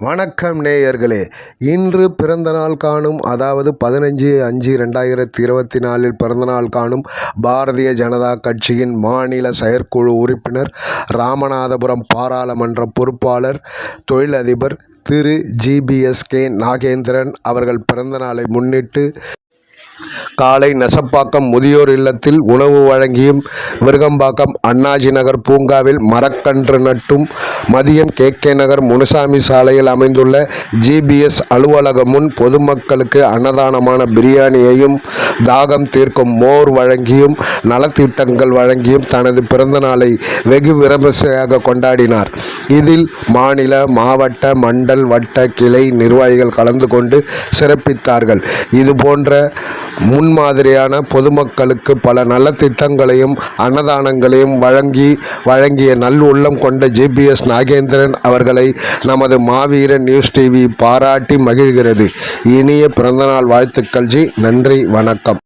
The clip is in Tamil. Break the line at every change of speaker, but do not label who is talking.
வணக்கம் நேயர்களே. இன்று பிறந்தநாள் காணும் அதாவது பதினஞ்சு அஞ்சு ரெண்டாயிரத்தி இருபத்தி நாலில் பிறந்தநாள் காணும் பாரதிய ஜனதா கட்சியின் மாநில செயற்குழு உறுப்பினர் ராமநாதபுரம் பாராளுமன்ற பொறுப்பாளர் தொழிலதிபர் திரு ஜிபிஎஸ்கே நாகேந்திரன் அவர்கள் பிறந்தநாளை முன்னிட்டு காலை நெசப்பாக்கம் முதியோர் இல்லத்தில் உணவு வழங்கியும் விருகம்பாக்கம் அண்ணாஜி நகர் பூங்காவில் மரக்கன்று நட்டும் மதியம் கே கே நகர் முனுசாமி சாலையில் அமைந்துள்ள ஜிபிஎஸ் அலுவலகம் முன் பொதுமக்களுக்கு அன்னதானமான பிரியாணியையும் தாகம் தீர்க்கும் மோர் வழங்கியும் நலத்திட்டங்கள் வழங்கியும் தனது பிறந்தநாளை வெகு விமர்சையாக கொண்டாடினார். இதில் மாநில மாவட்ட மண்டல் வட்ட கிளை நிர்வாகிகள் கலந்து கொண்டு சிறப்பித்தார்கள். இதுபோன்ற முன்மாதிரியான பொதுமக்களுக்கு பல நலத்திட்டங்களையும் அன்னதானங்களையும் வழங்கி வழங்கிய நல்லுள்ளம் கொண்ட ஜிபிஎஸ் நாகேந்திரன் அவர்களை நமது மாவீரன் நியூஸ் டிவி பாராட்டி மகிழ்கிறது. இனிய பிறந்தநாள் வாழ்த்துக்கள் ஜி. நன்றி வணக்கம்.